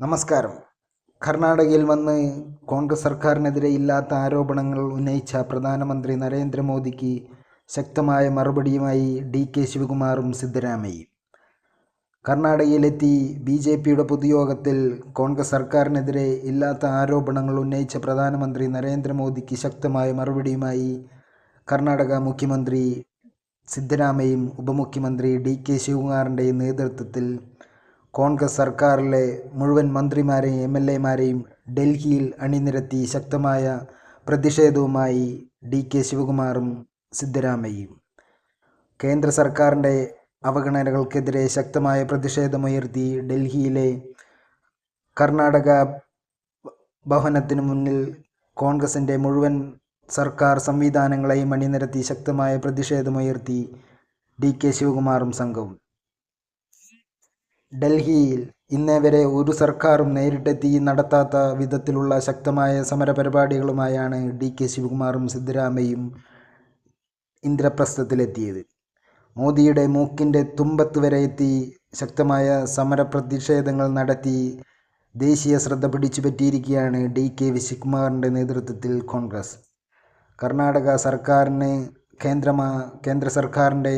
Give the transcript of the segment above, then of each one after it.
നമസ്കാരം. കർണാടകയിൽ വന്ന് കോൺഗ്രസ് സർക്കാരിനെതിരെ ഇല്ലാത്ത ആരോപണങ്ങൾ ഉന്നയിച്ച പ്രധാനമന്ത്രി നരേന്ദ്രമോദിക്ക് ശക്തമായ മറുപടിയുമായി ഡി കെ ശിവകുമാറും സിദ്ധരാമയ്യും. കർണാടകയിലെത്തി ബി ജെ പിയുടെ പൊതുയോഗത്തിൽ കോൺഗ്രസ് സർക്കാരിനെതിരെ ഇല്ലാത്ത ആരോപണങ്ങൾ ഉന്നയിച്ച പ്രധാനമന്ത്രി നരേന്ദ്രമോദിക്ക് ശക്തമായ മറുപടിയുമായി കർണാടക മുഖ്യമന്ത്രി സിദ്ധരാമയും ഉപമുഖ്യമന്ത്രി ഡി കെ ശിവകുമാറിന്റെ നേതൃത്വത്തിൽ കോൺഗ്രസ് സർക്കാരിലെ മുഴുവൻ മന്ത്രിമാരെയും എം എൽ എമാരെയും ഡൽഹിയിൽ അണിനിരത്തി ശക്തമായ പ്രതിഷേധവുമായി ഡി കെ ശിവകുമാറും സിദ്ധരാമയ്യയും കേന്ദ്ര സർക്കാരിന്റെ അവഗണനകൾക്കെതിരെ ശക്തമായ പ്രതിഷേധമുയർത്തി ഡൽഹിയിലെ കർണാടക ഭവനത്തിനു മുന്നിൽ കോൺഗ്രസിന്റെ മുഴുവൻ സർക്കാർ സംവിധാനങ്ങളെയും അണിനിരത്തി ശക്തമായ പ്രതിഷേധമുയർത്തി ഡി കെ ശിവകുമാറും സംഘവും. ഡൽഹിയിൽ ഇന്നേ വരെ ഒരു സർക്കാരും നേരിട്ടെത്തി നടത്താത്ത വിധത്തിലുള്ള ശക്തമായ സമരപരിപാടികളുമായാണ് ഡി കെ ശിവകുമാറും സിദ്ധരാമയും ഇന്ദ്രപ്രസ്ഥത്തിലെത്തിയത്. മോദിയുടെ മൂക്കിന്റെ തുമ്പത്ത് വരെ എത്തി ശക്തമായ സമരപ്രതിഷേധങ്ങൾ നടത്തി ദേശീയ ശ്രദ്ധ പിടിച്ചുപറ്റിയിരിക്കുകയാണ് ഡി കെ വിശ്വകുമാറിന്റെ നേതൃത്വത്തിൽ കോൺഗ്രസ്. കർണാടക സർക്കാരിന് കേന്ദ്രമാ കേന്ദ്ര സർക്കാരിന്റെ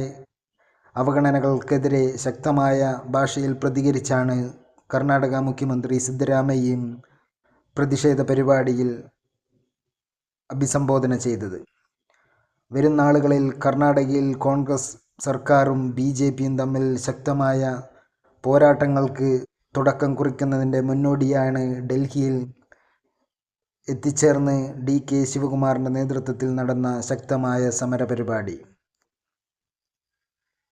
അവഗണനകൾക്കെതിരെ ശക്തമായ ഭാഷയിൽ പ്രതികരിച്ചാണ് കർണാടക മുഖ്യമന്ത്രി സിദ്ധരാമയ്യയും പ്രതിഷേധ പരിപാടിയിൽ അഭിസംബോധന ചെയ്തത്. വരും നാളുകളിൽ കർണാടകയിൽ കോൺഗ്രസ് സർക്കാരും ബി ജെ പിയും തമ്മിൽ ശക്തമായ പോരാട്ടങ്ങൾക്ക് തുടക്കം കുറിക്കുന്നതിന്റെ മുന്നോടിയാണ് ഡൽഹിയിൽ എത്തിച്ചേർന്ന് ഡി കെ ശിവകുമാറിന്റെ നേതൃത്വത്തിൽ നടന്ന ശക്തമായ സമരപരിപാടി.